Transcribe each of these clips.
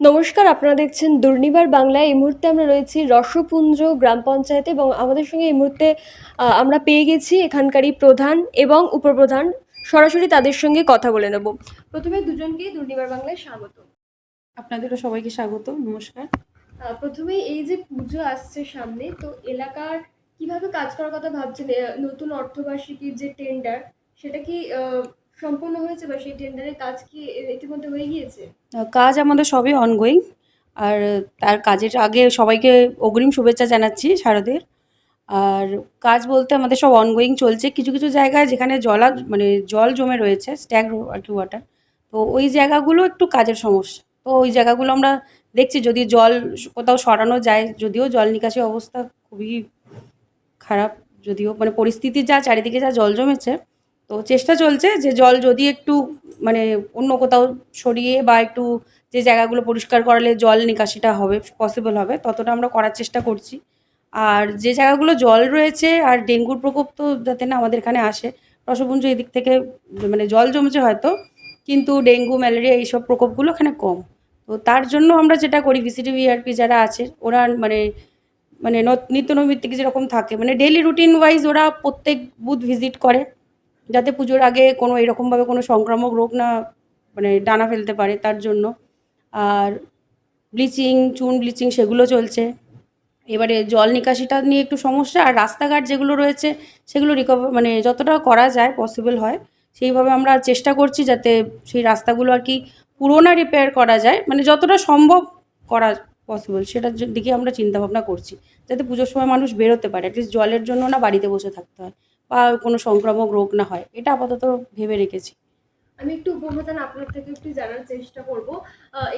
নমস্কার আপনারা দেখছেন দুর্নিবার বাংলায়। এই মুহূর্তে আমরা রয়েছি রসপুঞ্জ গ্রাম পঞ্চায়েতে এবং আমাদের সঙ্গে এই মুহূর্তে আমরা পেয়ে গেছি এখানকারই প্রধান এবং উপপ্রধান। সরাসরি তাদের সঙ্গে কথা বলে নেব। প্রথমে দুজনকেই দুর্নিবার বাংলায় স্বাগত। আপনাদেরও সবাইকে স্বাগত নমস্কার। প্রথমে এই যে পুজো আসছে সামনে তো এলাকার কীভাবে কাজ করার কথা ভাবছেন? নতুন অর্থবার্ষিকীর যে টেন্ডার সেটা কি সম্পন্ন হয়েছে বা সেই টেন্ডারের কাজ কি ইতিমধ্যে হয়ে গিয়েছে? কাজ আমাদের সবই অনগোয়িং আর তার কাজের আগে সবাইকে অগ্রিম শুভেচ্ছা জানাচ্ছি শারদের। আর কাজ বলতে আমাদের সব অনগোয়িং চলছে। কিছু কিছু জায়গায় যেখানে জলা মানে জল জমে রয়েছে স্ট্যাগ আর কি ওয়াটার তো ওই জায়গাগুলো একটু কাজের সমস্যা। তো ওই জায়গাগুলো আমরা দেখছি, যদি জল কোথাও সরানো যায়, যদিও জল নিকাশি অবস্থা খুবই খারাপ, যদিও মানে পরিস্থিতি যা, চারিদিকে যা জল জমেছে তো চেষ্টা চলছে যে জল যদি একটু মানে অন্য কোথাও সরিয়ে বা একটু যে জায়গাগুলো পরিষ্কার করালে জল নিকাশিটা হবে পসিবল হবে, ততটা আমরা করার চেষ্টা করছি। আর যে জায়গাগুলো জল রয়েছে আর ডেঙ্গুর প্রকোপ তো যাতে না আমাদের এখানে আসে রসপুঞ্জ এদিক থেকে মানে জল জমেছে হয়তো, কিন্তু ডেঙ্গু, ম্যালেরিয়া এইসব প্রকোপগুলো এখানে কম। তো তার জন্য আমরা যেটা করি ভিসিটি ভিআরপি যারা আছে, ওরা মানে মানে নিত্য নৈমিত্তিক যেরকম থাকে মানে ডেলি রুটিন ওয়াইজ ওরা প্রত্যেক বুথ ভিজিট করে। যাতে পুজোর আগে কোনো এরকমভাবে কোনো সংক্রামক রোগ না মানে ডানা ফেলতে পারে তার জন্য। আর ব্লিচিং চুন ব্লিচিং সেগুলো চলছে। এবারে জল নিকাশিটা নিয়ে একটু সমস্যা, আর রাস্তাঘাট যেগুলো রয়েছে সেগুলো রিকভার মানে যতটা করা যায় পসিবল হয়, সেইভাবে আমরা চেষ্টা করছি যাতে সেই রাস্তাগুলো আর কি পুরোনো রিপেয়ার করা যায়। মানে যতটা সম্ভব করা পসিবল সেটার দিকে আমরা চিন্তাভাবনা করছি। যাতে পুজোর সময় মানুষ বেরোতে পারে অ্যাটলিস্ট জলের জন্য না বাড়িতে বসে থাকতে হয়। বা কোনো সংক্রামক রোগ না হয় এটা আপাতত ভেবে রেখেছি। আমি একটু উপপ্রধান আপনার থেকে একটু জানার চেষ্টা করব।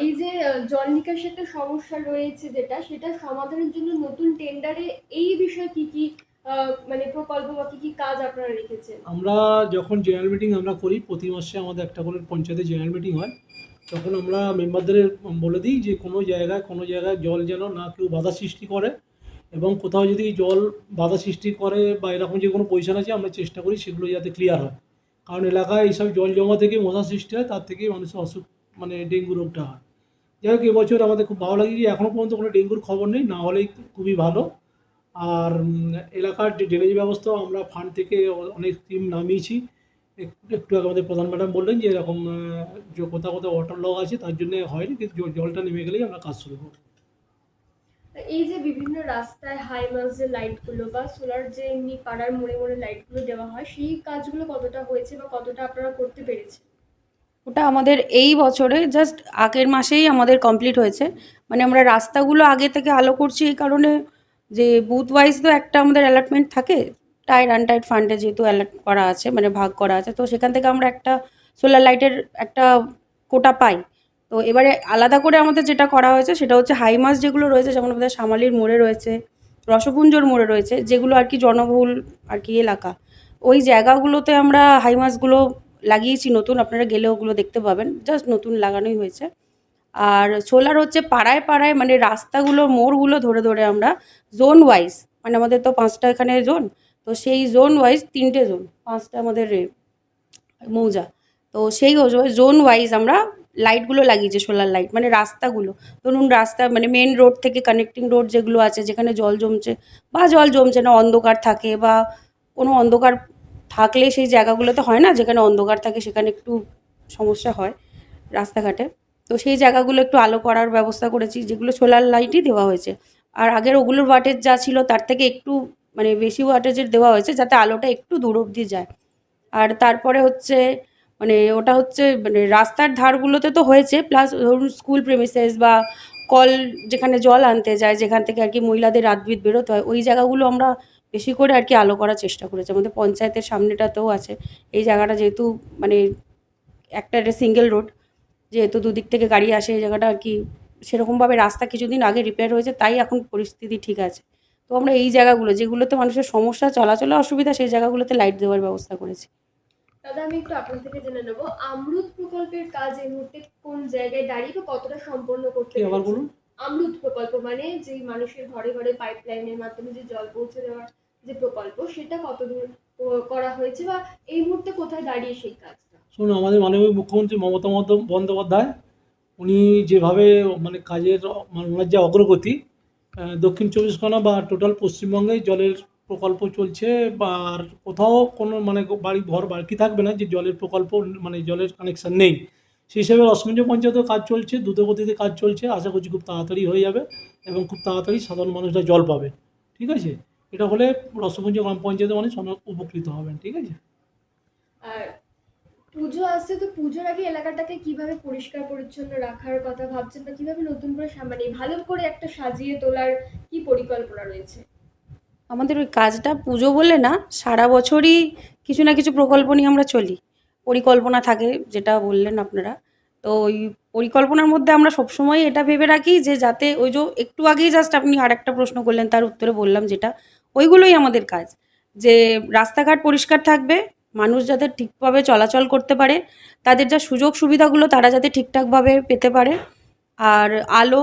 এই যে জল নিকাশি একটা সমস্যা রয়েছে যেটা সেটা সমাধানের জন্য নতুন টেন্ডারে এই বিষয়ে কি কি মানে প্রকল্প বা কি কি কাজ আপনারা রেখেছেন? আমরা যখন জেনারেল মিটিং আমরা করি প্রতি মাসে আমাদের একটা করে পঞ্চায়েতে জেনারেল মিটিং হয় তখন আমরা মেম্বারদের বলে দিই যে কোনো জায়গায় কোনো জায়গায় জল যেন না কেউ বাধা সৃষ্টি করে। এবং কোথাও যদি জল বাধা সৃষ্টি করে বা এরকম যে কোনো পজিশন আছে, আমরা চেষ্টা করি সেগুলো যাতে ক্লিয়ার হয়। কারণ এলাকায় এইসব জল জমা থেকে মশা সৃষ্টি হয়, তার থেকেই মানুষের অসুখ মানে ডেঙ্গু রোগটা হয়। যাই হোক, এবছর আমাদের খুব ভালো লাগে যে এখনও পর্যন্ত কোনো ডেঙ্গুর খবর নেই, না হলেই খুবই ভালো। আর এলাকার যে ড্রেনেজ ব্যবস্থা আমরা ফান্ড থেকে অনেক টিম নামিয়েছি। একটু আগে আমাদের প্রধান ম্যাডাম বললেন যে এরকম যে কোথাও কোথাও ওয়াটার লগ আছে, তার জন্য হয়নি, কিন্তু জলটা নেমে গেলেই আমরা কাজ শুরু করব। এই যে বিভিন্ন রাস্তায় হাই মাস যে লাইটগুলো বা সোলার যে এমনি পাড়ার মোড়ে মোড়ে লাইটগুলো দেওয়া হয়, সেই কাজগুলো কতটা হয়েছে বা কতটা আপনারা করতে পেরেছেন? ওটা আমাদের এই বছরে জাস্ট আগের মাসেই আমাদের কমপ্লিট হয়েছে। মানে আমরা রাস্তাগুলো আগে থেকে আলো করছি এই কারণে যে বুথ ওয়াইজ তো একটা আমাদের অ্যালটমেন্ট থাকে টাইড আনটাইড ফান্ডে যেহেতু অ্যালার্ট করা আছে মানে ভাগ করা আছে, তো সেখান থেকে আমরা একটা সোলার লাইটের একটা কোটা পাই। তো এবারে আলাদা করে আমাদের যেটা করা হয়েছে সেটা হচ্ছে হাই মাস যেগুলো রয়েছে, যেমন আমাদের সামালির মোড়ে রয়েছে, রসপুঞ্জর মোড়ে রয়েছে, যেগুলো আর কি জনবহুল আর কি এলাকা। ওই জায়গাগুলোতে আমরা হাই মাসগুলো লাগিয়েছি নতুন, আপনারা গেলে ওগুলো দেখতে পাবেন, জাস্ট নতুন লাগানোই হয়েছে। আর সোলার হচ্ছে পাড়ায় পাড়ায় মানে রাস্তাগুলো, মোড়গুলো ধরে ধরে আমরা জোন ওয়াইজ মানে আমাদের তো পাঁচটা এখানে জোন তো সেই জোন ওয়াইজ তিনটে জোন পাঁচটা আমাদের মৌজা। তো সেই জোন ওয়াইজ আমরা লাইটগুলো লাগিয়েছে সোলার লাইট মানে রাস্তাগুলো। ধরুন রাস্তা মানে মেন রোড থেকে কানেক্টিং রোড যেগুলো আছে, যেখানে জল জমছে, বা জল জমছে না, অন্ধকার থাকে, বা কোনো অন্ধকার থাকলে সেই জায়গাগুলোতে হয় না, যেখানে অন্ধকার থাকে সেখানে একটু সমস্যা হয় রাস্তাঘাটে। তো সেই জায়গাগুলো একটু আলো করার ব্যবস্থা করেছি, যেগুলো সোলার লাইটই দেওয়া হয়েছে। আর আগের ওগুলোর ওয়াটেজ যা ছিল, তার থেকে একটু মানে বেশি ওয়াটেজের দেওয়া হয়েছে, যাতে আলোটা একটু দূর অবধি যায়। আর তারপরে হচ্ছে মানে ওটা হচ্ছে মানে রাস্তার ধারগুলোতে তো হয়েছে প্লাস ধরুন স্কুল প্রেমিসেস বা কল যেখানে জল আনতে যায়, যেখান থেকে আর কি মহিলাদের রাতবিত বেরোতে হয়, ওই জায়গাগুলো আমরা বেশি করে আর কি আলো করার চেষ্টা করেছি। আমাদের পঞ্চায়েতের সামনেটাতেও আছে। এই জায়গাটা যেহেতু মানে একটা সিঙ্গেল রোড যেহেতু দুদিক থেকে গাড়ি আসে, এই জায়গাটা আর কি সেরকমভাবে রাস্তা কিছুদিন আগে রিপেয়ার হয়েছে, তাই এখন পরিস্থিতি ঠিক আছে। তো আমরা এই জায়গাগুলো, যেগুলোতে মানুষের সমস্যা চলাচলে অসুবিধা, সেই জায়গাগুলোতে লাইট দেওয়ার ব্যবস্থা করেছি। দাদা আমি একটু আপনার থেকে জেনে নেব। আমরুত প্রকল্পের কাজ এই মুহূর্তে কোন জায়গায় দাঁড়িয়ে বা কতটা সম্পন্ন করতে আবার বলুন? আমরুত প্রকল্প মানে যে মানুষের ঘরে ঘরে পাইপলাইনের মাধ্যমে যে জল পৌঁছে দেওয়ার যে প্রকল্প সেটা কতদূর করা হয়েছে বা এই মুহূর্তে কোথায় দাঁড়িয়ে সেই কাজটা? শুনুন আমাদের মাননীয় মুখ্যমন্ত্রী মমতা বন্দ্যোপাধ্যায় উনি যেভাবে মানে কাজের মানে ওনার যে অগ্রগতি দক্ষিণ চব্বিশ পরগনা বা টোটাল পশ্চিমবঙ্গে জলের প্রকল্প চলছে বা আর কোথাও কোনো মানে বাড়ি ঘর বাকি থাকবে না, যে জলের প্রকল্প মানে জলের কানেকশন নেই। সেই হিসাবে রসমঞ্জ পঞ্চায়েতেও কাজ চলছে, দ্রুতগতিতে কাজ চলছে, আশা করছি খুব তাড়াতাড়ি হয়ে যাবে এবং খুব তাড়াতাড়ি সাধারণ মানুষরা জল পাবে, ঠিক আছে? এটা হলে রসমঞ্জ গ্রাম পঞ্চায়েতের মানুষ অনেক উপকৃত হবেন, ঠিক আছে? আর পুজো আসছে, তো পুজোর আগে এলাকাটাকে কীভাবে পরিষ্কার পরিচ্ছন্ন রাখার কথা ভাবছেন বা কীভাবে নতুন করে মানে ভালো করে একটা সাজিয়ে তোলার কি পরিকল্পনা রয়েছে? আমাদের ওই কাজটা পুজো বলে না, সারা বছরই কিছু না কিছু প্রকল্প নিয়ে আমরা চলি। পরিকল্পনা থাকে, যেটা বললেন আপনারা। তো ওই পরিকল্পনার মধ্যে আমরা সবসময় এটা ভেবে রাখি যে যাতে ওই যে একটু আগেই জাস্ট আপনি আর একটা প্রশ্ন করলেন, তার উত্তরে বললাম যেটা, ওইগুলোই আমাদের কাজ। যে রাস্তাঘাট পরিষ্কার থাকবে, মানুষ যাতে ঠিকভাবে চলাচল করতে পারে, তাদের যা সুযোগ সুবিধাগুলো তারা যাতে ঠিকঠাকভাবে পেতে পারে। আর আলো,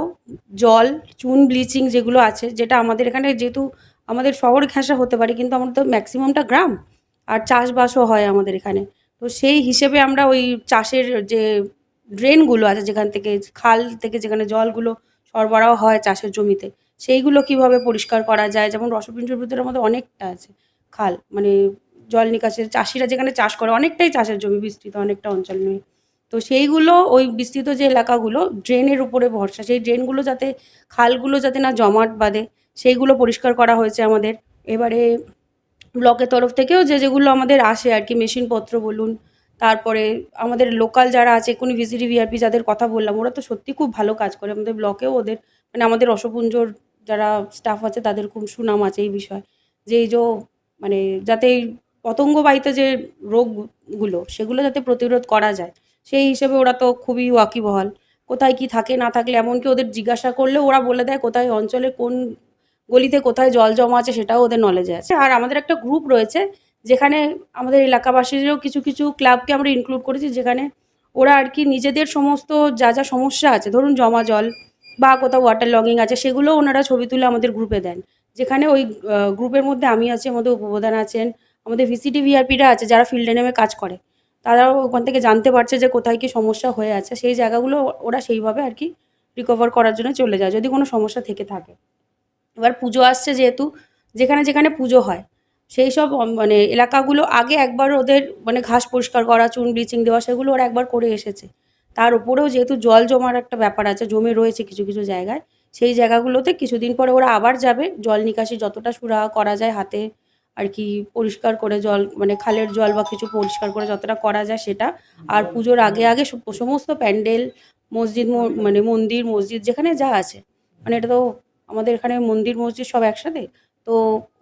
জল, চুন ব্লিচিং যেগুলো আছে, যেটা আমাদের এখানে যেহেতু আমাদের শহর ঘেঁষা হতে পারে, কিন্তু আমাদের তো ম্যাক্সিমামটা গ্রাম আর চাষবাসও হয় আমাদের এখানে। তো সেই হিসেবে আমরা ওই চাষের যে ড্রেনগুলো আছে যেখান থেকে খাল থেকে যেখানে জলগুলো সরবরাহ হয় চাষের জমিতে, সেইগুলো কীভাবে পরিষ্কার করা যায়? যেমন রসপিঞ্জুর ভিতরে আমাদের অনেকটা আছে খাল মানে জল নিকাশের, চাষিরা যেখানে চাষ করে অনেকটাই চাষের জমি বিস্তৃত, অনেকটা অঞ্চল নিয়ে তো সেইগুলো ওই বিস্তৃত যে এলাকাগুলো ড্রেনের উপরে ভরসা, সেই ড্রেনগুলো যাতে, খালগুলো যাতে না জমাট বাঁধে সেইগুলো পরিষ্কার করা হয়েছে আমাদের। এবারে ব্লকের তরফ থেকেও যে যেগুলো আমাদের আসে আর কি, মেশিনপত্র বলুন, তারপরে আমাদের লোকাল যারা আছে, এক্ষুনি ভিজিটি ভিআরপি যাদের কথা বললাম, ওরা তো সত্যি খুব ভালো কাজ করে। আমাদের ব্লকেও ওদের মানে আমাদের রসপুঞ্জর যারা স্টাফ আছে, তাদের খুব সুনাম আছে এই বিষয়ে। যে এই যে মানে যাতে এই পতঙ্গবাহিত যে রোগগুলো, সেগুলো যাতে প্রতিরোধ করা যায়, সেই হিসেবে ওরা তো খুবই ওয়াকিবহাল। কোথায় কি থাকে না থাকলে, এমনকি ওদের জিজ্ঞাসা করলে ওরা বলে দেয় কোথায় অঞ্চলে কোন গলিতে কোথায় জল জমা আছে সেটাও ওদের নলেজে আছে। আর আমাদের একটা গ্রুপ রয়েছে যেখানে আমাদের এলাকাবাসীরও কিছু কিছু ক্লাবকে আমরা ইনক্লুড করেছি যেখানে ওরা আর কি নিজেদের সমস্ত যা যা সমস্যা আছে, ধরুন জমা জল বা কোথাও ওয়াটার লগিং আছে, সেগুলো ওনারা ছবি তুলে আমাদের গ্রুপে দেন। যেখানে ওই গ্রুপের মধ্যে আমি আছি, আমাদের উপপ্রধান আছেন, আমাদের ভিসিটি ভিআরপিরা আছে যারা ফিল্ডে নেমে কাজ করে। তারাও ওখান থেকে জানতে পারছে যে কোথায় কি সমস্যা হয়ে আছে, সেই জায়গাগুলো ওরা সেইভাবে আর কি রিকভার করার জন্য চলে যায়, যদি কোনো সমস্যা থেকে থাকে। এবার পুজো আসছে যেহেতু, যেখানে যেখানে পুজো হয়, সেই সব মানে এলাকাগুলো আগে একবার ওদের মানে ঘাস পরিষ্কার করা, চুন, ব্লিচিং দেওয়া, সেগুলো ওরা একবার করে এসেছে। তার উপরেও যেহেতু জল জমার একটা ব্যাপার আছে, জমে রয়েছে কিছু কিছু জায়গায়, সেই জায়গাগুলোতে কিছুদিন পরে ওরা আবার যাবে, জল নিকাশি যতটা সুরাহা করা যায় হাতে আর কি পরিষ্কার করে জল মানে খালের জল বা কিছু পরিষ্কার করে যতটা করা যায় সেটা। আর পুজোর আগে আগে সমস্ত প্যান্ডেল, মসজিদ মানে মন্দির, মসজিদ, যেখানে যা আছে মানে এটা তো আমাদের এখানে মন্দির, মসজিদ সব একসাথে। তো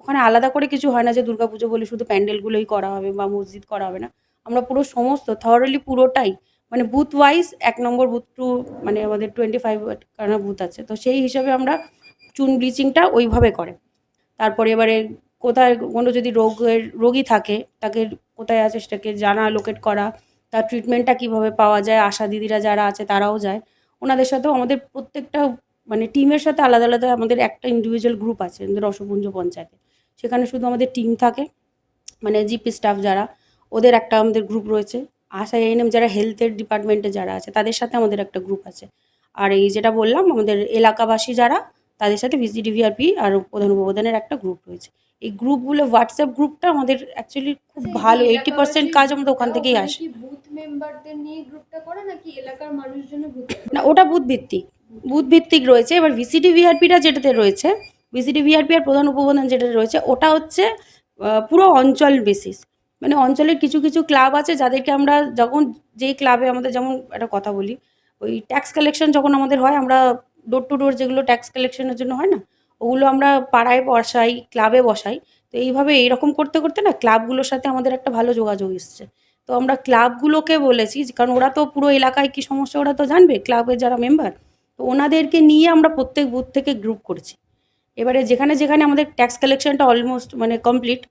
ওখানে আলাদা করে কিছু হয় না যে দুর্গাপুজো বলে শুধু প্যান্ডেলগুলোই করা হবে বা মসজিদ করা হবে না। আমরা পুরো সমস্ত থরলি পুরোটাই মানে বুথ ওয়াইজ এক নম্বর বুথ টু মানে আমাদের টোয়েন্টি ফাইভ কানা বুথ আছে। তো সেই হিসাবে আমরা চুন ব্লিচিংটা ওইভাবে করে। তারপরে এবারে কোথায় কোনো যদি রোগের, রোগী থাকে, তাকে কোথায় আছে সেটাকে জানা লোকেট করা, তার ট্রিটমেন্টটা কীভাবে পাওয়া যায়, আশা দিদিরা যারা আছে তারাও যায়। ওনাদের সাথেও আমাদের প্রত্যেকটা মানে টিমের সাথে আলাদা আলাদা আমাদের একটা ইন্ডিভিজুয়াল গ্রুপ আছে আমাদের রসপুঞ্জ পঞ্চায়েতে। সেখানে শুধু আমাদের টিম থাকে মানে জিপি স্টাফ যারা ওদের একটা আমাদের গ্রুপ রয়েছে। আশা এএনএম যারা হেলথের ডিপার্টমেন্টে যারা আছে তাদের সাথে আমাদের একটা গ্রুপ আছে। আর এই যেটা বললাম আমাদের এলাকাবাসী যারা তাদের সাথে ভিসিডি ভিআরপি আর প্রধান উপপ্রধানের একটা গ্রুপ রয়েছে। এই গ্রুপগুলো হোয়াটসঅ্যাপ গ্রুপটা আমাদের অ্যাকচুয়ালি খুব ভালো এইটি পার্সেন্ট কাজ আমাদের ওখান থেকেই আসে। বুথ মেম্বারদের নিয়ে গ্রুপটা করে নাকি এলাকার মানুষজনের না ওটা বুথ ভিত্তিক। বুথ ভিত্তিক রয়েছে। এবার ভিসিডি ভিআরপিটা যেটাতে রয়েছে ভিসিডি ভিআরপি আর প্রধান উপপ্রধান যেটা রয়েছে, ওটা হচ্ছে পুরো অঞ্চল বেসিস মানে অঞ্চলের কিছু কিছু ক্লাব আছে যাদেরকে আমরা যখন, যেই ক্লাবে আমাদের যেমন একটা কথা বলি, ওই ট্যাক্স কালেকশন যখন আমাদের হয়, আমরা ডোর টু ডোর যেগুলো ট্যাক্স কালেকশনের জন্য হয় না, ওগুলো আমরা পাড়ায় বসাই ক্লাবে বসাই। তো এইভাবে এইরকম করতে করতে না ক্লাবগুলোর সাথে আমাদের একটা ভালো যোগাযোগ এসছে। তো আমরা ক্লাবগুলোকে বলেছি, কারণ ওরা তো পুরো এলাকায় কি সমস্যা, ওরা তো জানবে ক্লাবের যারা মেম্বার তো ওনাদেরকে নিয়ে আমরা প্রত্যেক বুথ থেকে গ্রুপ করছি। এবারে যেখানে যেখানে আমাদের ট্যাক্স কালেকশনটা অলমোস্ট মানে কমপ্লিট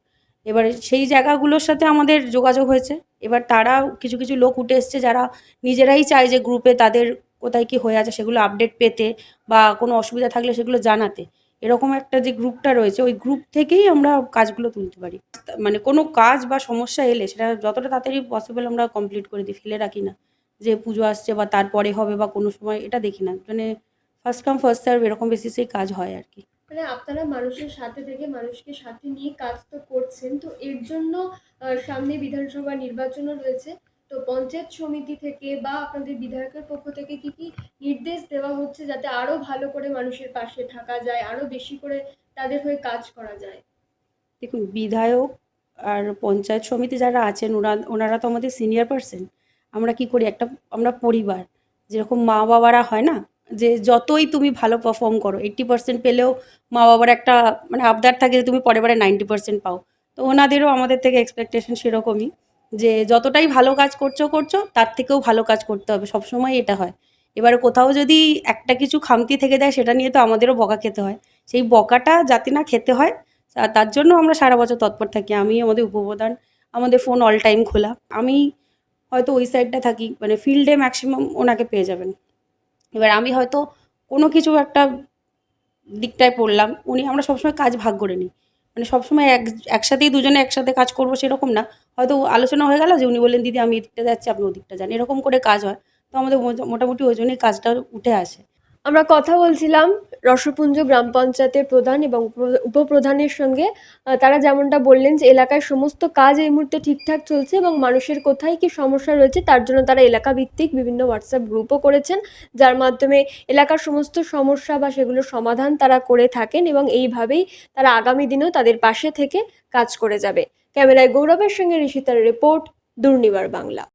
এবারে সেই জায়গাগুলোর সাথে আমাদের যোগাযোগ হয়েছে। এবার তারা কিছু কিছু লোক উঠে এসছে যারা নিজেরাই চায় যে গ্রুপে তাদের কোথায় কি হয়ে আছে সেগুলো আপডেট পেতে বা কোনো অসুবিধা থাকলে সেগুলো জানাতে। এরকম একটা যে গ্রুপটা রয়েছে, ওই গ্রুপ থেকেই আমরা কাজগুলো তুলতে পারি। মানে কোনো কাজ বা সমস্যা এলে সেটা যতটা তাড়াতাড়ি পসিবল আমরা কমপ্লিট করে দিই, ফেলে রাখি না। যে পুজো আসছে বা তারপরে হবে বা কোনো সময় এটা দেখি না। মানে ফার্স্ট কাম ফার্স্ট সার্ভ এরকম বেসিসেই কাজ হয় আর কি। মানে আপনারা মানুষের সাথে থেকে মানুষকে সাথে নিয়ে কাজ তো করছেন তো এর জন্য সামনে বিধানসভা নির্বাচনও রয়েছে। তো পঞ্চায়েত সমিতি থেকে বা আপনাদের বিধায়কের পক্ষ থেকে কি কি নির্দেশ দেওয়া হচ্ছে যাতে আরও ভালো করে মানুষের পাশে থাকা যায় আরও বেশি করে তাদের হয়ে কাজ করা যায়? দেখুন বিধায়ক আর পঞ্চায়েত সমিতি যারা আছেন ওরা ওনারা তো আমাদের সিনিয়র পার্সন আমরা কি করি? একটা, আমরা পরিবার। যেরকম মা বাবারা হয় না? যে যতই তুমি ভালো পারফর্ম করো এইট্টি পার্সেন্ট পেলেও মা বাবার একটা মানে আবদার থাকে যে তুমি পরের বারে নাইনটি পার্সেন্ট পাও। তো ওনাদেরও আমাদের থেকে এক্সপেকটেশন সেরকমই যে যতটাই ভালো কাজ করছ করছ, তার থেকেও ভালো কাজ করতে হবে। সবসময় এটা হয়। এবারে কোথাও যদি একটা কিছু খামতি থেকে দেয় সেটা নিয়ে তো আমাদেরও বকা খেতে হয়। সেই বকাটা যাতে না খেতে হয় তার জন্য আমরা সারা বছর তৎপর থাকি। আমি আমাদের উপপ্রধান, আমাদের ফোন অল টাইম খোলা। আমি হয়তো ওই সাইডটা থাকি মানে ফিল্ডে ম্যাক্সিমাম ওনাকে পেয়ে যাবেন। এবার আমি হয়তো কোনো কিছু একটা দিকটায় পড়লাম, উনি, আমরা সবসময় কাজ ভাগ করে নিই। মানে সবসময় এক, একসাথেই দুজনে একসাথে কাজ করব সেরকম না। হয়তো আলোচনা হয়ে গেল যে উনি বললেন, দিদি, আমি এদিকটা যাচ্ছি, আপনি ওদিকটা যান। এরকম করে কাজ হয়। তো আমাদের মোটামুটি ওই জন্যই কাজটা উঠে আসে। আমরা কথা বলছিলাম রসপুঞ্জ গ্রাম পঞ্চায়েতের প্রধান এবং উপ- উপপ্রধানের সঙ্গে। তারা যেমনটা বললেন যে এলাকায় সমস্ত কাজ এই মুহূর্তে ঠিকঠাক চলছে এবং মানুষের কোথায় কি সমস্যা রয়েছে তার জন্য তারা এলাকা ভিত্তিক বিভিন্ন হোয়াটসঅ্যাপ গ্রুপও করেছেন, যার মাধ্যমে এলাকার সমস্ত সমস্যা বা সেগুলোর সমাধান তারা করে থাকেন এবং এইভাবেই তারা আগামী দিনেও তাদের পাশে থেকে কাজ করে যাবে। ক্যামেরায় গৌরবের সঙ্গে ঋষিতার রিপোর্ট, দুর্নিবার বাংলা।